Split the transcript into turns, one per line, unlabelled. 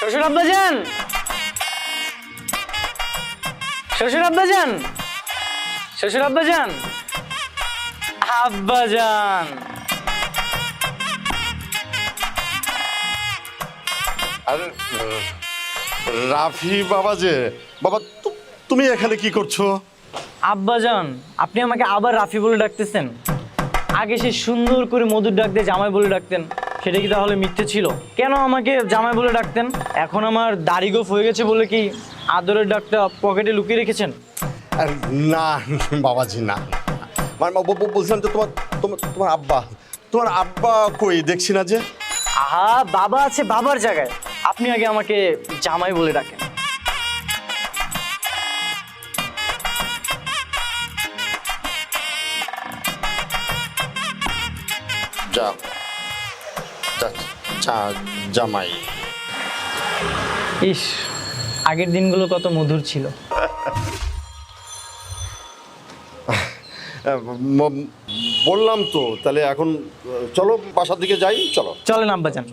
শ্বশুর আব্বাজান? শ্বশুর আব্বাজান? শ্বশুর আব্বাজান? আব্বাজান।
আরে রাফি বাবা যে বাবা তু- তুমি এখানে কি করছ?
আব্বাজান আপনি আমাকে আবার রাফি বলে ডাকতেছেন। আগে সে সুন্দর করে মধুর ডাক দিয়ে জামাই বলে ডাকতেন। সেটা কি তাহলে মিথ্যে ছিল? কেন আমাকে জামাই বলে ডাকতেন? এখন আমার দাড়ি গোফ হয়ে গেছে বলে কি আদরের ডাকটা পকেটে লুকিয়ে রেখেছেন?
আরে না বাবাজি না। মানে ব- ব- বলছিলাম যে তোমার তোমার তোমার আব্বা তোমার আব্বা কই? দেখছি না যে।
আহা বাবা আছে বাবার জায়গায়। আপনি আগে আমাকে জামাই বলে ডাকেন।
যা যা- জামাই।
ইস আগের দিনগুলো কত মধুর ছিল।
বললাম তো তাহলে এখন চলো বাসার দিকে যাই চলো।
চলেন আব্বাজান।